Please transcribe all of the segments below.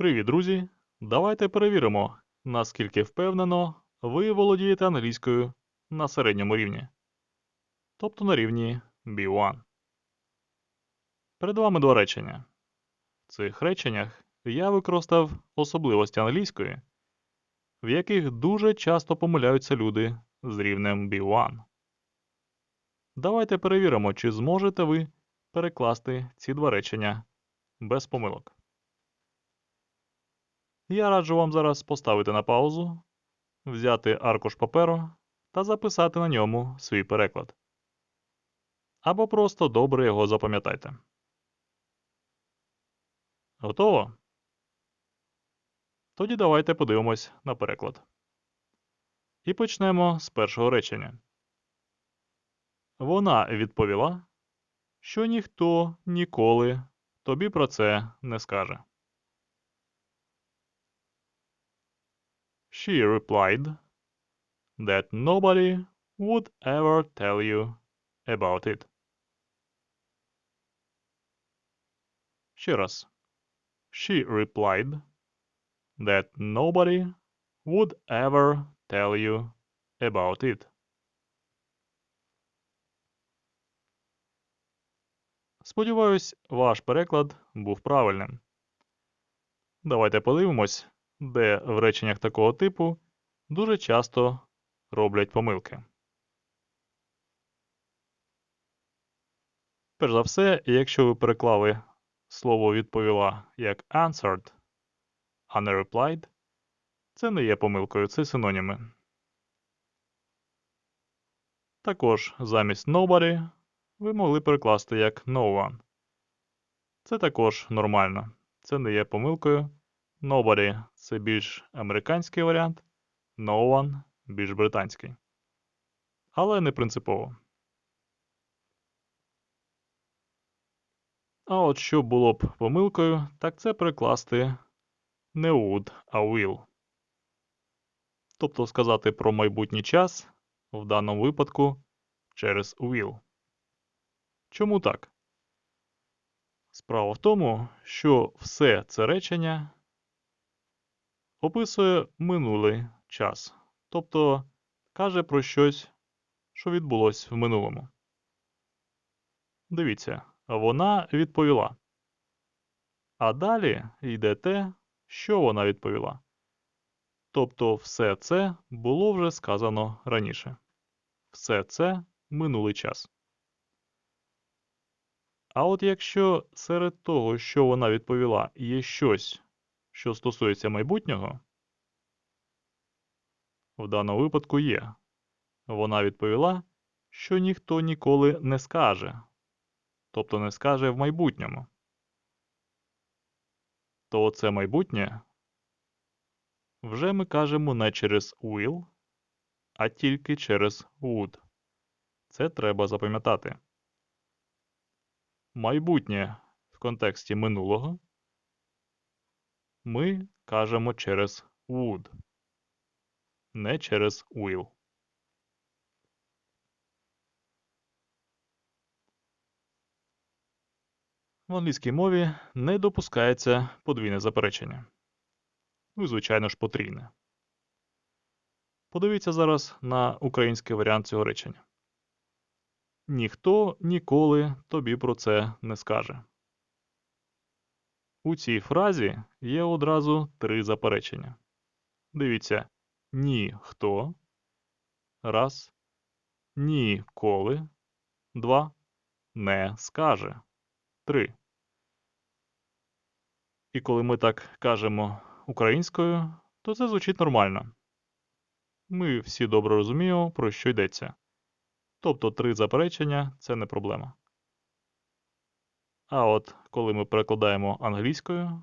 Привіт, друзі! Давайте перевіримо, наскільки впевнено ви володієте англійською на середньому рівні, тобто на рівні B1. Перед вами два речення. В цих реченнях я використав особливості англійської, в яких дуже часто помиляються люди з рівнем B1. Давайте перевіримо, чи зможете ви перекласти ці два речення без помилок. Я раджу вам зараз поставити на паузу, взяти аркуш паперу та записати на ньому свій переклад. Або просто добре його запам'ятайте. Готово? Тоді давайте подивимось на переклад. І почнемо з першого речення. Вона відповіла, що ніхто ніколи тобі про це не скаже. She replied that nobody would ever tell you about it. Ще раз. She replied that nobody would ever tell you about it. Сподіваюсь, ваш переклад був правильним. Давайте подивимось, де в реченнях такого типу дуже часто роблять помилки. Перш за все, якщо ви переклали слово відповіла як answered, а не replied, це не є помилкою, це синоніми. Також замість nobody ви могли перекласти як no one. Це також нормально. Це не є помилкою. Nobody – це більш американський варіант, no one – більш британський. Але не принципово. А от що було б помилкою, так це перекласти не would, а will. Тобто сказати про майбутній час в даному випадку через will. Чому так? Справа в тому, що все це речення описує минулий час, тобто каже про щось, що відбулось в минулому. Дивіться, вона відповіла. А далі йде те, що вона відповіла. Тобто все це було вже сказано раніше. Все це минулий час. А от якщо серед того, що вона відповіла, є щось, що стосується майбутнього, в даному випадку є. Вона відповіла, що ніхто ніколи не скаже, тобто не скаже в майбутньому. То це майбутнє вже ми кажемо не через will, а тільки через would. Це треба запам'ятати. Майбутнє в контексті минулого ми кажемо через would, не через will. В англійській мові не допускається подвійне заперечення. Ну і, звичайно ж, потрійне. Подивіться зараз на український варіант цього речення. Ніхто ніколи тобі про це не скаже. У цій фразі є одразу три заперечення. Дивіться, ніхто. Раз. Ніколи. Два. Не скаже. Три. І коли ми так кажемо українською, то це звучить нормально. Ми всі добре розуміємо, про що йдеться. Тобто три заперечення це не проблема. А от коли ми перекладаємо англійською,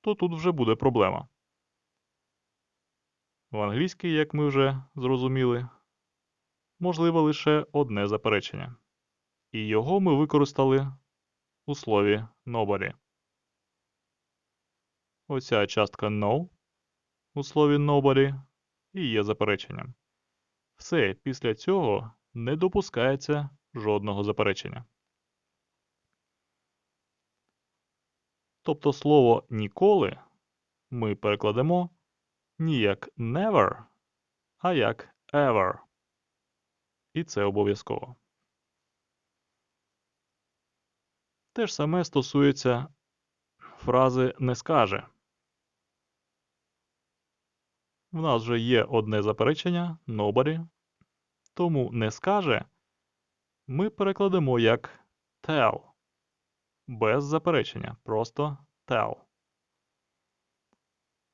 то тут вже буде проблема. В англійській, як ми вже зрозуміли, можливо лише одне заперечення. І його ми використали у слові nobody. Оця частка no у слові nobody і є запереченням. Все після цього не допускається жодного заперечення. Тобто слово ніколи ми перекладемо не як never, а як ever. І це обов'язково. Те ж саме стосується фрази не скаже. В нас вже є одне заперечення nobody, тому не скаже ми перекладемо як tell. Без заперечення. Просто tell.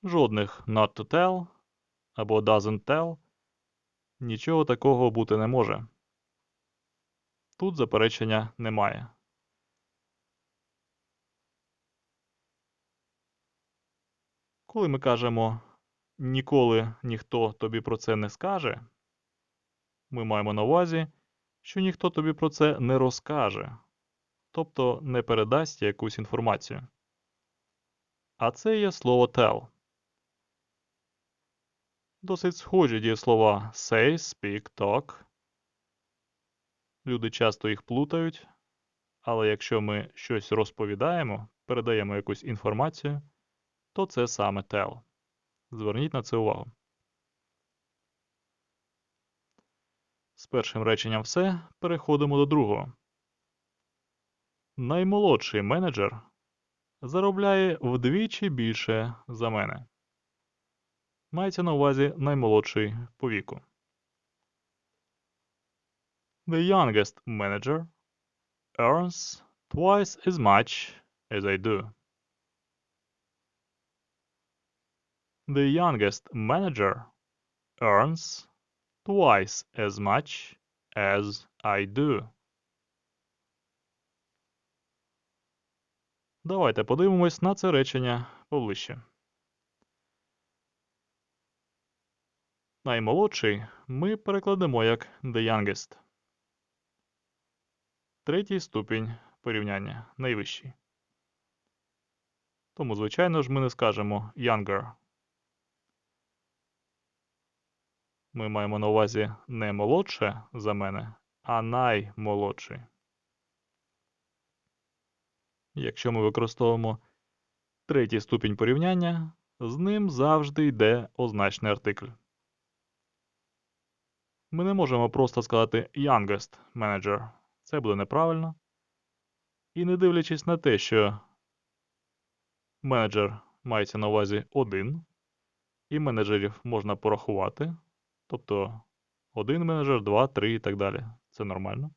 Жодних not to tell або doesn't tell. Нічого такого бути не може. Тут заперечення немає. Коли ми кажемо ніколи ніхто тобі про це не скаже, ми маємо на увазі, що ніхто тобі про це не розкаже, тобто не передасть якусь інформацію. А це є слово tell. Досить схожі дієслова say, speak, talk. Люди часто їх плутають, але якщо ми щось розповідаємо, передаємо якусь інформацію, то це саме tell. Зверніть на це увагу. З першим реченням все. Переходимо до другого. Наймолодший менеджер заробляє вдвічі більше за мене. Мається на увазі наймолодший по віку. The youngest manager earns twice as much as I do. The youngest manager earns twice as much as I do. Давайте подивимось на це речення поближче. Наймолодший ми перекладемо як the youngest. Третій ступінь порівняння найвищий. Тому, звичайно ж, ми не скажемо younger. Ми маємо на увазі не молодше за мене, а наймолодший. Якщо ми використовуємо третій ступінь порівняння, з ним завжди йде означний артикль. Ми не можемо просто сказати youngest manager. Це буде неправильно. І не дивлячись на те, що менеджер мається на увазі один, і менеджерів можна порахувати. Тобто один менеджер, два, три і так далі. Це нормально.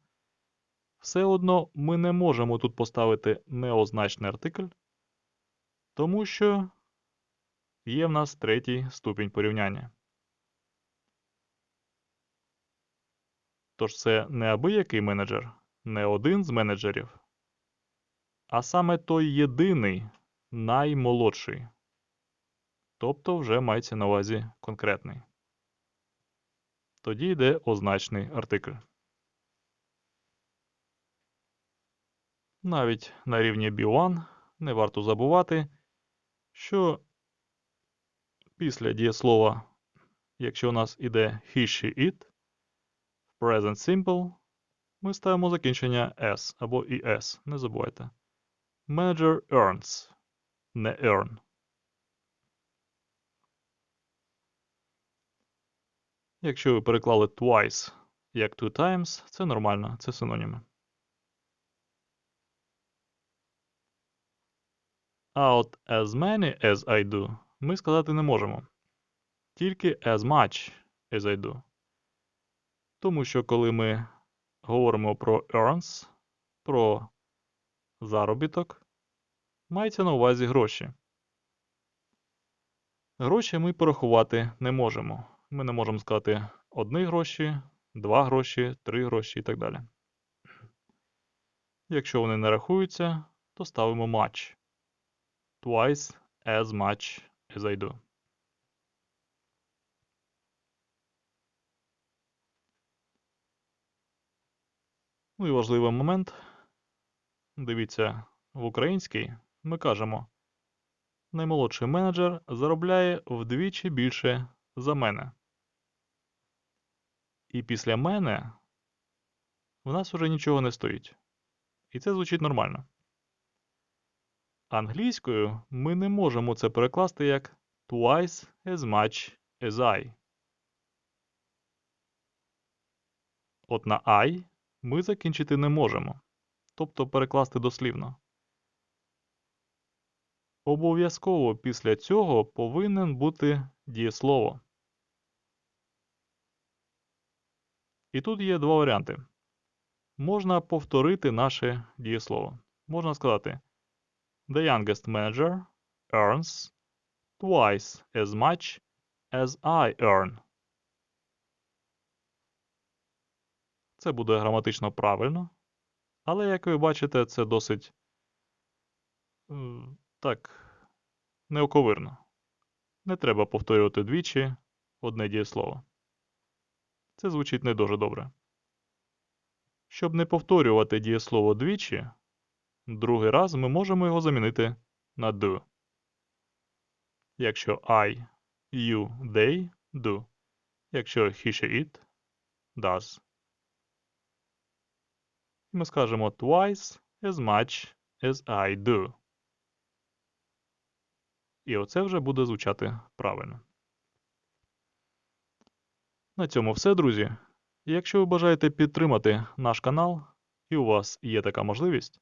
Все одно ми не можемо тут поставити неозначний артикль, тому що є в нас третій ступінь порівняння. Тож це не абиякий менеджер, не один з менеджерів, а саме той єдиний наймолодший. Тобто вже мається на увазі конкретний. Тоді йде означний артикль. Навіть на рівні B1 не варто забувати, що після дієслова, якщо у нас іде he, she, it, в present simple ми ставимо закінчення s або es, не забувайте. Manager earns, не earn. Якщо ви переклали twice як two times, це нормально, це синоніми. А от as many as I do ми сказати не можемо. Тільки as much as I do. Тому що коли ми говоримо про earns, про заробіток, мається на увазі гроші. Гроші ми порахувати не можемо. Ми не можемо сказати одні гроші, два гроші, три гроші і так далі. Якщо вони не рахуються, то ставимо much. Twice as much as I do. Ну і важливий момент. Дивіться, в українській ми кажемо наймолодший менеджер заробляє вдвічі більше за мене. І після мене в нас уже нічого не стоїть. І це звучить нормально. Англійською ми не можемо це перекласти як twice as much as I. От на I ми закінчити не можемо, тобто перекласти дослівно. Обов'язково після цього повинен бути дієслово. І тут є два варіанти. Можна повторити наше дієслово. Можна сказати The youngest manager earns twice as much as I earn. Це буде граматично правильно, але, як ви бачите, це досить так неоковирно. Не треба повторювати двічі одне дієслово. Це звучить не дуже добре. Щоб не повторювати дієслово двічі, другий раз ми можемо його замінити на do. Якщо I, you, they do. Якщо he, she, it does. Ми скажемо twice as much as I do. І оце вже буде звучати правильно. На цьому все, друзі. Якщо ви бажаєте підтримати наш канал, і у вас є така можливість,